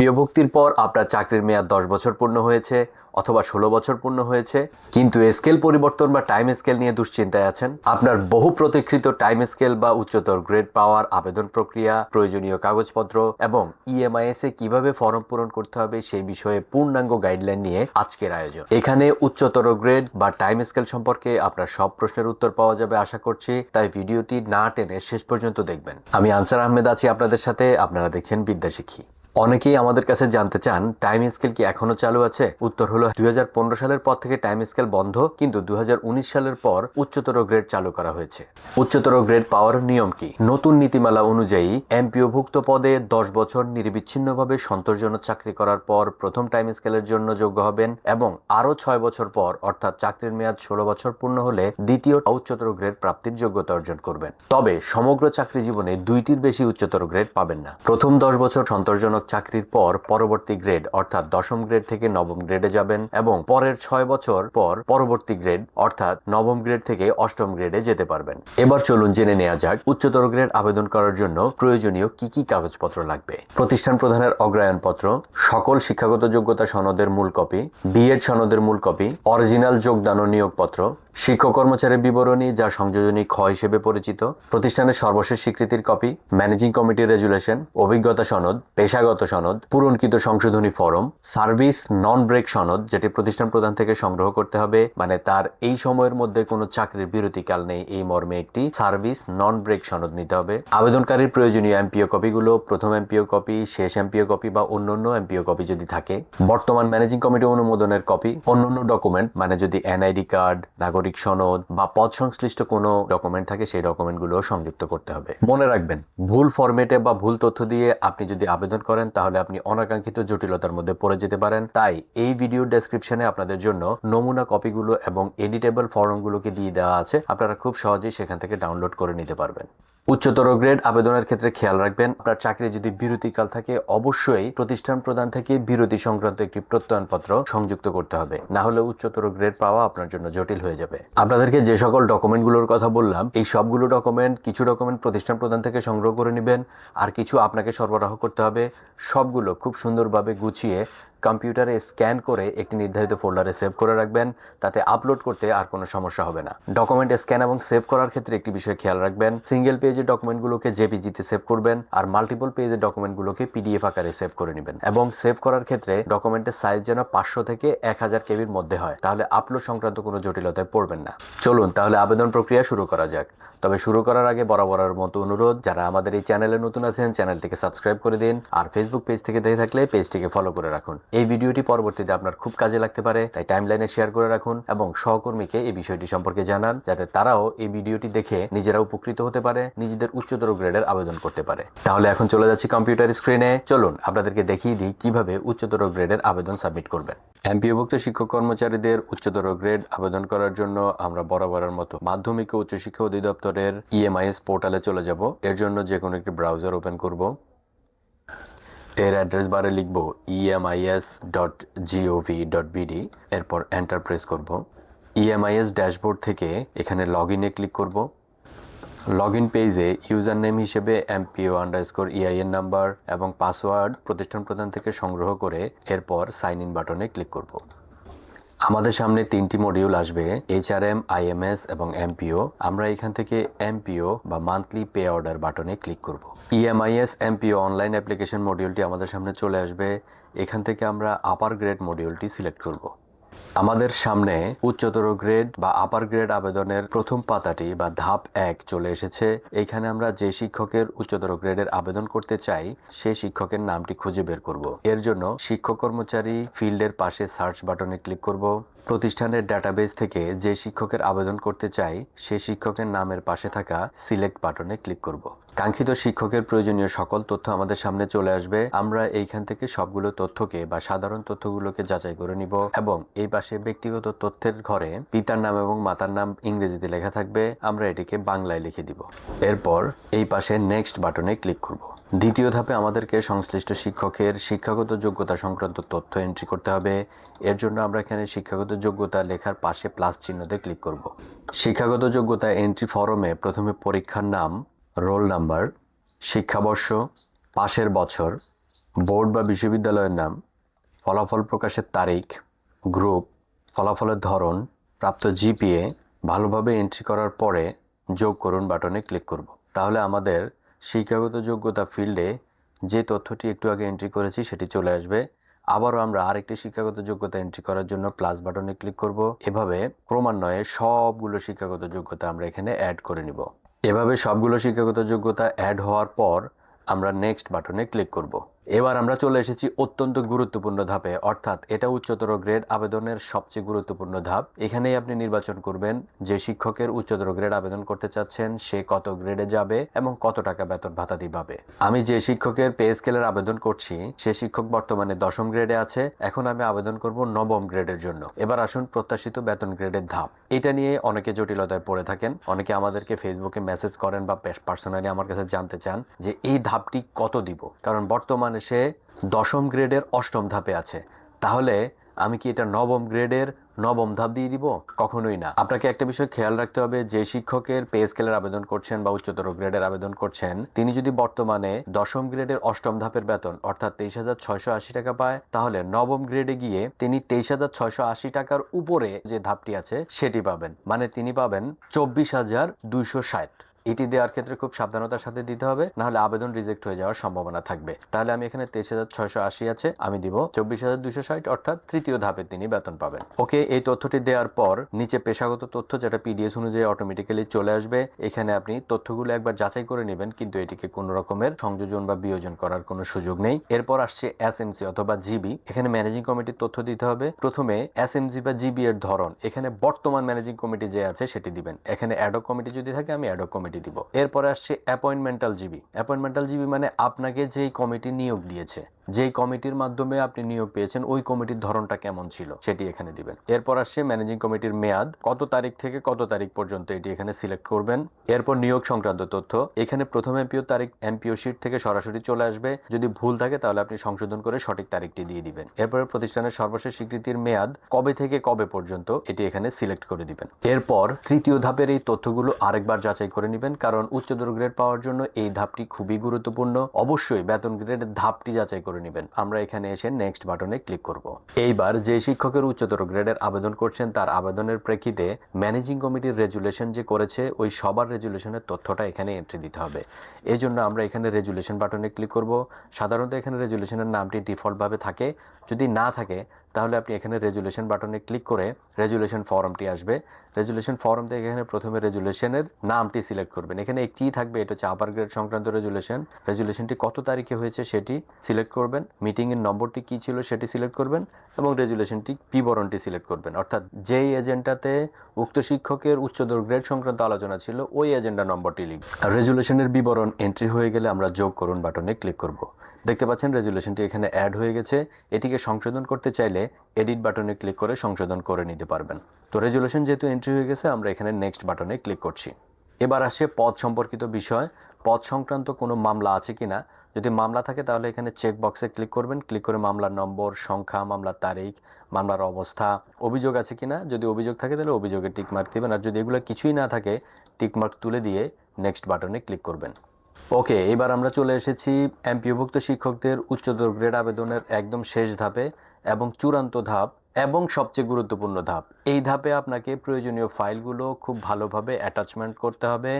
বিভক্তির পর আপনার চাকরির মেয়াদ দশ বছর পূর্ণ হয়েছে অথবা ষোলো বছর পূর্ণ হয়েছে, কিন্তু স্কেল পরিবর্তন বা টাইম স্কেল নিয়ে দুশ্চিন্তায় আছেন। আপনার বহু প্রতীক্ষিত টাইম স্কেল বা উচ্চতর গ্রেড পাওয়ার আবেদন প্রক্রিয়া, প্রয়োজনীয় কাগজপত্র এবং ইএমআইএস এ কীভাবে ফর্ম পূরণ করতে হবে সেই বিষয়ে পূর্ণাঙ্গ গাইডলাইন নিয়ে আজকের আয়োজন। এখানে উচ্চতর গ্রেড বা টাইম স্কেল সম্পর্কে আপনার সব প্রশ্নের উত্তর পাওয়া যাবে আশা করছি, তাই ভিডিওটি না টেনে শেষ পর্যন্ত দেখবেন। আমি আনসার আহমেদ আছি আপনাদের সাথে, আপনারা দেখছেন বিদ্যা শিখি অনেকেই আমাদের কাছে জানতে চান টাইম স্কেল কি এখনও চালু আছে? উত্তর হলো, দুই হাজার পনেরো সালের পর থেকে টাইম স্কেল বন্ধ, কিন্তু দু হাজার উনিশ সালের পর উচ্চতর গ্রেড চালু করা হয়েছে। উচ্চতর গ্রেড পাওয়ার নিয়ম কি? নতুন নীতিমালা অনুযায়ী এমপিওভুক্ত পদে দশ বছর নিরবিচ্ছিন্নভাবে সন্তোষজনক চাকরি করার পর প্রথম টাইম স্কেলের জন্য যোগ্য হবেন এবং আরও ছয় বছর পর, অর্থাৎ চাকরির মেয়াদ ষোলো বছর পূর্ণ হলে দ্বিতীয় উচ্চতর গ্রেড প্রাপ্তির যোগ্যতা অর্জন করবেন। তবে সমগ্র চাকরি জীবনে দুইটির বেশি উচ্চতর গ্রেড পাবেন না। প্রথম দশ বছর সন্তোষজনক চাকরির পর পরবর্তী গ্রেড, অর্থাৎ দশম গ্রেড থেকে নবম গ্রেডে যাবেন এবং পরের ছয় বছর পর পরবর্তী গ্রেড, অর্থাৎ নবম গ্রেড থেকে অষ্টম গ্রেডে যেতে পারবেন। এবার চলুন জেনে নেওয়া যাক উচ্চতর গ্রেড আবেদন করার জন্য প্রয়োজনীয় কি কি কাগজপত্র লাগবে। প্রতিষ্ঠান প্রধানের অগ্রায়নপত্র, সকল শিক্ষাগত যোগ্যতা সনদের মূল কপি, বিএড সনদের মূল কপি, অরিজিনাল যোগদান ও নিয়োগপত্র, শিক্ষক কর্মচারীর বিবরণী যা সংযোজনী খ হিসেবে পরিচিত, প্রতিষ্ঠানের সর্বশেষ স্বীকৃতির কপি, ম্যানেজিং কমিটির রেজুলেশন, অভিজ্ঞতা সনদ, পেশাগত সনদ, পূরণকৃত সংশোধনী ফরম, সার্ভিস নন ব্রেক সনদ, যেটি প্রতিষ্ঠান প্রধান থেকে সংগ্রহ করতে হবে। মানে তার এই সময়ের মধ্যে কোনো চাকরির বিরতিকাল নেই। এই মর্মে একটি সার্ভিস নন ব্রেক সনদ নিতে হবে। আবেদনকারীর প্রয়োজনীয় এমপিও কপিগুলো, প্রথম এমপিও কপি, শেষ এমপিও কপি বা অন্যান্য এমপিও কপি যদি থাকে। বর্তমান ম্যানেজিং কমিটি অনুমোদনের কপি, অন্যান্য ডকুমেন্ট মানে যদি এনআইডি কার্ড, নাগরিক সনদ বা পদ সংশ্লিষ্ট কোনো ডকুমেন্ট থাকে, সেই ডকুমেন্টগুলো সংযুক্ত করতে হবে। মনে রাখবেন, ভুল ফরম্যাটে বা ভুল তথ্য দিয়ে আপনি যদি আবেদন করেন তাহলে আপনি অনাকাঙ্ক্ষিত জটিলতার মধ্যে পড়ে যেতে পারেন। তাই এই ভিডিও ডেসক্রিপশনে আপনাদের জন্য নমুনা কপিগুলো এবং এডিটেবল ফর্মগুলোকে দিয়ে দেওয়া আছে। আপনারা খুব সহজেই সেখান থেকে ডাউনলোড করে নিতে পারবেন। উচ্চতর গ্রেড আবেদনের ক্ষেত্রে খেয়াল রাখবেন। আপনার চাকরি যদি বিরতিকাল থাকে, অবশ্যই প্রতিষ্ঠান প্রদান থেকে বিরতি সংক্রান্ত একটি প্রত্যয়নপত্র সংযুক্ত করতে হবে। না হলে উচ্চতর গ্রেড পাওয়া আপনার জন্য জটিল হয়ে যাবে। আপনাদেরকে যে সকল ডকুমেন্টগুলোর কথা বললাম, এই সবগুলো ডকুমেন্ট, কিছু ডকুমেন্ট প্রতিষ্ঠান প্রদান থেকে সংগ্রহ করে নেবেন। আর কিছু আপনাকে সরবরাহ করতে হবে। সবগুলো খুব সুন্দরভাবে গুছিয়ে কম্পিউটারে স্ক্যান করে একটি নির্ধারিত ফোল্ডারে সেভ করে রাখবেন। তাতে আপলোড করতে আর কোনো সমস্যা হবে না। ডকুমেন্ট স্ক্যান এবং সেভ করার ক্ষেত্রে একটি বিষয় খেয়াল রাখবেন। সিঙ্গেল পেজের ডকুমেন্টগুলোকে জেপিজিতে সেভ করবেন আর মাল্টিপল পেজের ডকুমেন্টগুলোকে পিডিএফ আকারে সেভ করে নেবেন। এবং সেভ করার ক্ষেত্রে ডকুমেন্টের সাইজ যেন পাঁচশো থেকে এক হাজার কেবির মধ্যে হয়। তাহলে আপলোড সংক্রান্ত কোনো জটিলতায় পড়বেন না। চলুন তাহলে আবেদন প্রক্রিয়া শুরু করা যাক। তবে শুরু করার আগে বরাবরের মতো অনুরোধ, যারা আমাদের এই চ্যানেলে নতুন আছেন, চ্যানেলটিকে সাবস্ক্রাইব করে দিন আর ফেসবুক পেজ থেকে দেখে থাকলে পেজটিকে ফলো করে রাখুন। এই ভিডিওটি পরবর্তীতে আপনার খুব কাজে লাগতে পারে, তাই টাইমলাইনে শেয়ার করে রাখুন এবং সহকর্মীকে এই বিষয়টি সম্পর্কে জানান, যাতে তারাও এই ভিডিওটি দেখে নিজেরা উপকৃত হতে পারে, নিজেদের উচ্চতর গ্রেডের আবেদন করতে পারে। তাহলে এখন চলে যাচ্ছি কম্পিউটার স্ক্রিনে চলুন, আপনাদেরকে দেখিয়ে দিই কীভাবে উচ্চতর গ্রেডের আবেদন সাবমিট করবেন। এমপিওভুক্ত শিক্ষক কর্মচারীদের উচ্চতর গ্রেড আবেদন করার জন্য আমরা বরাবরের মতো মাধ্যমিক ও উচ্চশিক্ষা অধিদপ্তরের ইএমআইএস পোর্টালে চলে যাব। এর জন্য যে কোনো একটি ব্রাউজার ওপেন করব। এর অ্যাড্রেস বারে লিখব EMIS dot gov dot bd এরপর এন্টার প্রেস করব। ইএমআইএস ড্যাশবোর্ড থেকে এখানে লগ ইনে ক্লিক করব। লগ ইন পেজে ইউজার নেম হিসেবে এমপিও আন্ডারস্কোর ইআইএন নাম্বার এবং পাসওয়ার্ড প্রতিষ্ঠান প্রধান থেকে সংগ্রহ করে এরপর সাইন ইন বাটনে ক্লিক করব। আমাদের সামনে তিনটি মডিউল আসবে এইচআরএম আইএমএস এবং এমপিও আমরা এখান থেকে এমপিও বা মান্থলি পে অর্ডার বাটনে ক্লিক করব। ইএমআইএস এমপিও অনলাইন অ্যাপ্লিকেশন মডিউলটি আমাদের সামনে চলে আসবে। এখান থেকে আমরা আপার গ্রেড মডিউলটি সিলেক্ট করব। আমাদের সামনে উচ্চতর গ্রেড বা আপার গ্রেড আবেদনের প্রথম পাতাটি বা ধাপ এক চলে এসেছে। এখানে আমরা যে শিক্ষকের উচ্চতর গ্রেডের আবেদন করতে চাই, সেই শিক্ষকের নামটি খুঁজে বের করব। এর জন্য শিক্ষক কর্মচারী ফিল্ডের পাশে সার্চ বাটনে ক্লিক করব। প্রতিষ্ঠানের ডাটাবেস থেকে যে শিক্ষকের আবেদন করতে চাই সেই শিক্ষকের নামের পাশে থাকা সিলেক্ট বাটনে ক্লিক করব। কাঙ্ক্ষিত শিক্ষকের প্রয়োজনীয় সকল তথ্য আমাদের সামনে চলে আসবে। আমরা এইখান থেকে সবগুলো তথ্যকে বা সাধারণ তথ্যগুলোকে যাচাই করে নিব এবং এই পাশে ব্যক্তিগত তথ্যের ঘরে পিতার নাম এবং মাতার নাম ইংরেজিতে লেখা থাকবে। আমরা এটিকে বাংলায় লিখে দিব। এরপর এই পাশে নেক্সট বাটনে ক্লিক করব। দ্বিতীয় ধাপে আমাদেরকে সংশ্লিষ্ট শিক্ষকের শিক্ষাগত যোগ্যতা সংক্রান্ত তথ্য এন্ট্রি করতে হবে। এর জন্য আমরা এখানে শিক্ষাগত যোগ্যতা লেখার পাশে প্লাস চিহ্নতে ক্লিক করব। শিক্ষাগত যোগ্যতা এন্ট্রি ফরমে প্রথমে পরীক্ষার নাম রোল নাম্বার, শিক্ষাবর্ষ, পাশের বছর, বোর্ড বা বিশ্ববিদ্যালয়ের নাম, ফলাফল প্রকাশের তারিখ, গ্রুপ, ফলাফলের ধরন, প্রাপ্ত জিপিএ, ভালোভাবে এন্ট্রি করার পরে যোগ করুন বাটনে ক্লিক করব। তাহলে আমাদের শিক্ষাগত যোগ্যতা ফিল্ডে যে তথ্যটি একটু আগে এন্ট্রি করেছি সেটি চলে আসবে। আবারও আমরা আরেকটি শিক্ষাগত যোগ্যতা এন্ট্রি করার জন্য প্লাস বাটনে ক্লিক করব। এভাবে ক্রমান্বয়ে সবগুলো শিক্ষাগত যোগ্যতা আমরা এখানে অ্যাড করে নিব। এভাবে সবগুলো শিক্ষাগত যোগ্যতা অ্যাড হওয়ার পর আমরা নেক্সট বাটনে ক্লিক করব। এবার আমরা চলে এসেছি অত্যন্ত গুরুত্বপূর্ণ ধাপে, অর্থাৎ এটা উচ্চতর গ্রেড আবেদনের সবচেয়ে গুরুত্বপূর্ণ ধাপ। এখানেই আপনি নির্বাচন করবেন যে শিক্ষকের উচ্চতর গ্রেড আবেদন করতে চাচ্ছেন, সে কত গ্রেডে যাবে এবং কত টাকা বেতন ভাতা দিবাবে আমি যে শিক্ষকের পে স্কেলের আবেদন করছি, সে শিক্ষক বর্তমানে দশম গ্রেডে আছে। এখন আমি আবেদন করব নবম গ্রেডের জন্য। এবার আসুন প্রত্যাশিত বেতন গ্রেডের ধাপ। এটা নিয়ে অনেকে জটিলতায় পড়ে থাকেন। অনেকে আমাদেরকে ফেসবুকে মেসেজ করেন বা পার্সোনালি আমার কাছে জানতে চান যে এই ধাপটি কত দিব? কারণ বর্তমানে সে দশম গ্রেডের অষ্টম ধাপে আছে। তাহলে আমি কি এটা নবম গ্রেডের নবম ধাপ দিয়ে দিব? কখনোই না। আপনাকে একটা বিষয় খেয়াল রাখতে হবে, যে শিক্ষকের পে স্কেলের আবেদন করছেন বা উচ্চতর গ্রেডের আবেদন করছেন, তিনি যদি বর্তমানে দশম গ্রেডের অষ্টম ধাপের বেতন, অর্থাৎ তেইশ হাজার ছয়শো আশি টাকা পায়, তাহলে নবম গ্রেডে গিয়ে তিনি তেইশ হাজার ছয়শো আশি টাকার উপরে যে ধাপটি আছে, সেটি পাবেন। মানে তিনি পাবেন চব্বিশ হাজার দুইশো ষাট। এটি দেওয়ার ক্ষেত্রে খুব সাবধানতার সাথে দিতে হবে, নাহলে আবেদন রিজেক্ট হয়ে যাওয়ার সম্ভাবনা থাকবে। তাহলে আমি এখানে তেইশ হাজার ছয়শো আশি আছে, আমি দিব চব্বিশ হাজার দুশো ষাট, অর্থাৎ তৃতীয় ধাপে তিনি বেতন পাবেন। ওকে, এই তথ্যটি দেওয়ার পর নিচে পেশাগত তথ্য, যেটা পিডিএস অনুযায়ী অটোমেটিক্যালি চলে আসবে, এখানে আপনি তথ্যগুলো একবার যাচাই করে নেবেন, কিন্তু এটিকে কোনো রকমের সংযোজন বা বিয়োজন করার কোনো সুযোগ নেই। এরপর আসছে এসএমসি অথবা জিবি এখানে ম্যানেজিং কমিটির তথ্য দিতে হবে। প্রথমে এসএমসি বা জিবি এর ধরন, এখানে বর্তমান ম্যানেজিং কমিটি যে আছে সেটি দিবেন। এখানে অ্যাডক কমিটি যদি থাকে, আমি অ্যাডক কমিটি দিব। এরপরে আসছে অ্যাপয়েন্টমেন্টাল জিবি অ্যাপয়েন্টমেন্টাল জিবি মানে আপনাকে যেই কমিটি নিয়োগ দিয়েছে। যেই কমিটির মাধ্যমে আপনি নিয়োগ পেয়েছেন, ওই কমিটির ধরনটা কেমন ছিল? সেটি এখানে দিবেন। এরপর আসছে ম্যানেজিং কমিটির মেয়াদ। কত তারিখ থেকে কত তারিখ পর্যন্ত এটি এখানে সিলেক্ট করবেন? এরপর নিয়োগ সংক্রান্ত তথ্য। এখানে প্রথম এমপিও তারিখ, এমপিও শিট থেকে সরাসরি চলে আসবে। যদি ভুল থাকে, তাহলে আপনি সংশোধন করে সঠিক তারিখটি দিয়ে দিবেন। এরপরে প্রতিষ্ঠানের সর্বশেষ স্বীকৃতির মেয়াদ, কবে থেকে কবে পর্যন্ত এটি এখানে সিলেক্ট করে দিবেন। এরপর তৃতীয় ধাপের এই তথ্যগুলো আরেকবার যাচাই করে নেবেন, কারণ উচ্চতর গ্রেড পাওয়ার জন্য এই ধাপটি খুবই গুরুত্বপূর্ণ। অবশ্যই বেতন গ্রেডের ধাপটি যাচাই করে নেবেন। আমরা এখানে এসে নেক্সট বাটনে ক্লিক করব। এইবার যে শিক্ষকের উচ্চতর গ্রেডের আবেদন করছেন, তার আবেদনের প্রেক্ষিতে ম্যানেজিং কমিটির রেজুলেশন যে করেছে, ওই সবার রেজুলেশনের তথ্যটা এখানে এন্ট্রি দিতে হবে। এই জন্য আমরা এখানে রেজুলেশন বাটনে ক্লিক করব। সাধারণত এখানে রেজুলেশনের নামটি ডিফল্টভাবে থাকে। যদি না থাকে তাহলে আপনি এখানে রেজুলেশন বাটনে ক্লিক করে রেজুলেশন ফর্মটি আসবে। রেজুলেশন ফর্ম থেকে এখানে প্রথমে রেজুলেশনের নামটি সিলেক্ট করবেন। এখানে একটিই থাকবে, এটা হচ্ছে আপার গ্রেড সংক্রান্ত রেজুলেশন রেজুলেশনটি কত তারিখে হয়েছে সেটি সিলেক্ট করবেন। মিটিংয়ের নম্বরটি কী ছিল সেটি সিলেক্ট করবেন এবং রেজুলেশনটি বিবরণটি সিলেক্ট করবেন। অর্থাৎ যেই এজেন্ডাতে উক্ত শিক্ষকের উচ্চতর গ্রেড সংক্রান্ত আলোচনা ছিল, ওই এজেন্ডা নম্বরটি লিখবেন। আর রেজুলেশনের বিবরণ এন্ট্রি হয়ে গেলে আমরা যোগ করুন বাটনে ক্লিক করব। দেখতে পাচ্ছেন রেজুলেশনটি এখানে অ্যাড হয়ে গেছে। এটিকে সংশোধন করতে চাইলে এডিট বাটনে ক্লিক করে সংশোধন করে নিতে পারবেন। তো রেজুলেশন যেহেতু এন্ট্রি হয়ে গেছে, আমরা এখানে নেক্সট বাটনে ক্লিক করছি। এবার আসে পদ সম্পর্কিত বিষয়। পদ সংক্রান্ত কোনো মামলা আছে কিনা? যদি মামলা থাকে তাহলে এখানে চেক বক্সে ক্লিক করবেন। ক্লিক করে মামলার নম্বর, সংখ্যা, মামলার তারিখ, মামলার অবস্থা, অভিযোগ আছে কি না যদি অভিযোগ থাকে তাহলে অভিযোগে টিকমার্ক দেবেন। আর যদি এগুলো কিছুই না থাকে টিকমার্ক তুলে দিয়ে নেক্সট বাটনে ক্লিক করবেন। ওকে, এবার আমরা চলে এসেছি এমপিওভুক্ত শিক্ষকদের উচ্চতর গ্রেড আবেদনের একদম শেষ ধাপে এবং চূড়ান্ত ধাপ এবং সবচেয়ে গুরুত্বপূর্ণ ধাপ। এই ধাপে আপনাকে প্রয়োজনীয় ফাইলগুলো খুব ভালোভাবে অ্যাটাচমেন্ট করতে হবে।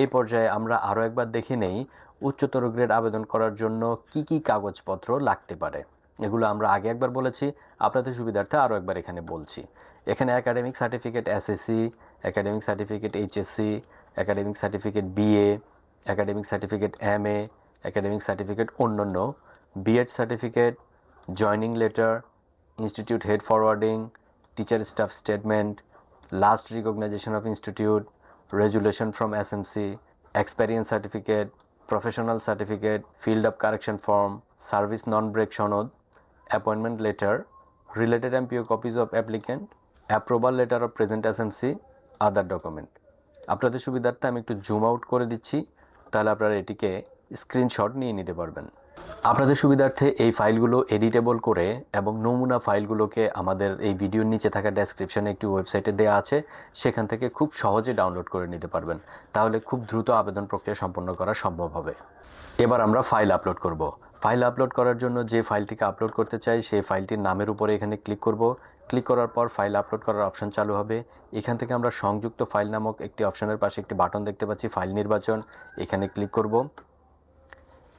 এই পর্যায়ে আমরা আরও একবার দেখে নেই উচ্চতর গ্রেড আবেদন করার জন্য কি কি কাগজপত্র লাগতে পারে। এগুলো আমরা আগে একবার বলেছি, আপনাদের সুবিধার্থে আরও একবার এখানে বলছি। এখানে academic certificate SSC academic certificate HSC academic certificate BA academic certificate M A academic certificate অন্য অন্যান্য BEd certificate joining letter institute head forwarding teacher staff statement last recognition of institute resolution from SMC experience certificate professional certificate field of correction form service non break সনদ appointment letter related MPO copies of applicant approval letter of present SMC other document আপনাদের সুবিধার্থে আমি একটু zoom out করে দিচ্ছি। তাহলে আপনারা এটিকে স্ক্রিনশট নিয়ে নিতে পারবেন। আপনাদের সুবিধার্থে এই ফাইলগুলো এডিটেবল করে এবং নমুনা ফাইলগুলোকে আমাদের এই ভিডিওর নিচে থাকা ডেসক্রিপশানে একটি ওয়েবসাইটে দেওয়া আছে, সেখান থেকে খুব সহজে ডাউনলোড করে নিতে পারবেন। তাহলে খুব দ্রুত আবেদন প্রক্রিয়া সম্পন্ন করা সম্ভব হবে। এবার আমরা ফাইল আপলোড করব। ফাইল আপলোড করার জন্য যে ফাইলটিকে আপলোড করতে চাই, সেই ফাইলটির নামের উপরে এখানে ক্লিক করব। ক্লিক করার পর ফাইল আপলোড করার অপশন চালু হবে। এখান থেকে আমরা সংযুক্ত ফাইল নামক একটি অপশনের পাশে একটি বাটন দেখতে পাচ্ছি ফাইল নির্বাচন। এখানে ক্লিক করব।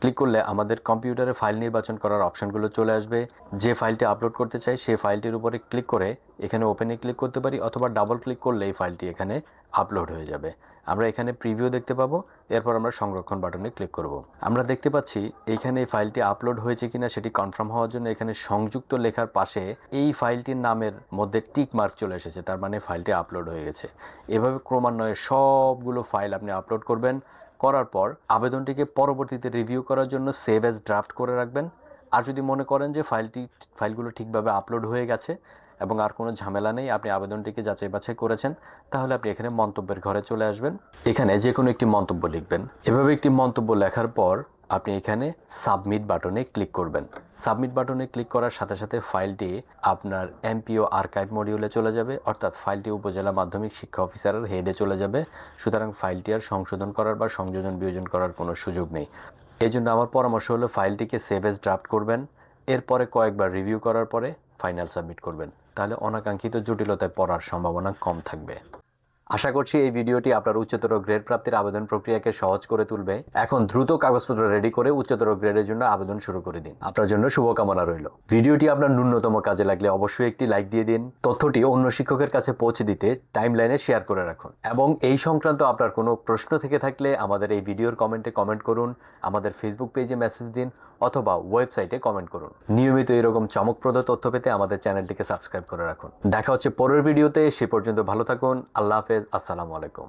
ক্লিক করলে আমাদের কম্পিউটারে ফাইল নির্বাচন করার অপশনগুলো চলে আসবে। যে ফাইলটি আপলোড করতে চাই, সেই ফাইলটির উপরে ক্লিক করে এখানে ওপেনে ক্লিক করতে পারি, অথবা ডাবল ক্লিক করলে এই ফাইলটি এখানে আপলোড হয়ে যাবে। আমরা এখানে প্রিভিউ দেখতে পাবো, এরপর আমরা সংরক্ষণ বাটনে ক্লিক করব। আমরা দেখতে পাচ্ছি এইখানে এই ফাইলটি আপলোড হয়েছে কিনা সেটি কনফার্ম হওয়ার জন্য এখানে সংযুক্ত লেখার পাশে এই ফাইলটির নামের মধ্যে টিক মার্ক চলে এসেছে, তার মানে ফাইলটি আপলোড হয়ে গেছে। এভাবে ক্রমান্বয়ে সবগুলো ফাইল আপনি আপলোড করবেন, করার পর আবেদনটিকে পরবর্তীতে রিভিউ করার জন্য সেভ অ্যাজ ড্রাফট করে রাখবেন। আর যদি মনে করেন যে ফাইলটি ফাইলগুলো ঠিকভাবে আপলোড হয়ে গেছে এবং আর কোনো ঝামেলা নেই, আপনি আবেদনটিকে যাচাই বাছাই করেছেন, তাহলে আপনি এখানে মন্তব্যের ঘরে চলে আসবেন। এখানে যে কোনো একটি মন্তব্য লিখবেন। এভাবে একটি মন্তব্য লেখার পর আপনি এখানে সাবমিট বাটনে ক্লিক করবেন। সাবমিট বাটনে ক্লিক করার সাথে সাথে ফাইলটি আপনার এমপিও আর্কাইভ মডিউলে চলে যাবে, অর্থাৎ ফাইলটি উপজেলা মাধ্যমিক শিক্ষা অফিসারের হেডে চলে যাবে। সুতরাং ফাইলটি আর সংশোধন করার বা সংযোজন বিয়োজন করার কোনো সুযোগ নেই। এই জন্য আমার পরামর্শ হলো ফাইলটিকে সেভ এজ ড্রাফট করবেন। এরপরে কয়েকবার রিভিউ করার পরে ফাইনাল সাবমিট করবেন। তাহলে অনাকাঙ্ক্ষিত জটিলতায় পড়ার সম্ভাবনা কম থাকবে। আশা করছি এই ভিডিওটি আপনার উচ্চতর গ্রেড প্রাপ্তির আবেদন প্রক্রিয়াকে সহজ করে তুলবে। এখন দ্রুত কাগজপত্র রেডি করে উচ্চতর গ্রেডের জন্য আবেদন শুরু করে দিন। আপনার জন্য শুভকামনা রইল। ভিডিওটি আপনার ন্যূনতম কাজে লাগলে অবশ্যই একটি লাইক দিয়ে দিন। তথ্যটি অন্য শিক্ষকের কাছে পৌঁছে দিতে টাইম লাইনে শেয়ার করে রাখুন। এবং এই সংক্রান্ত আপনার কোনো প্রশ্ন থেকে থাকলে আমাদের এই ভিডিওর কমেন্টে কমেন্ট করুন। আমাদের ফেসবুক পেজে মেসেজ দিন। অথবা ওয়েবসাইটে কমেন্ট করুন। নিয়মিত এরকম চমকপ্রদ তথ্য পেতে আমাদের চ্যানেলটিকে সাবস্ক্রাইব করে রাখুন। দেখা হচ্ছে পরের ভিডিওতে, সে পর্যন্ত ভালো থাকুন। আল্লাহ হাফেজ। আসসালামু আলাইকুম।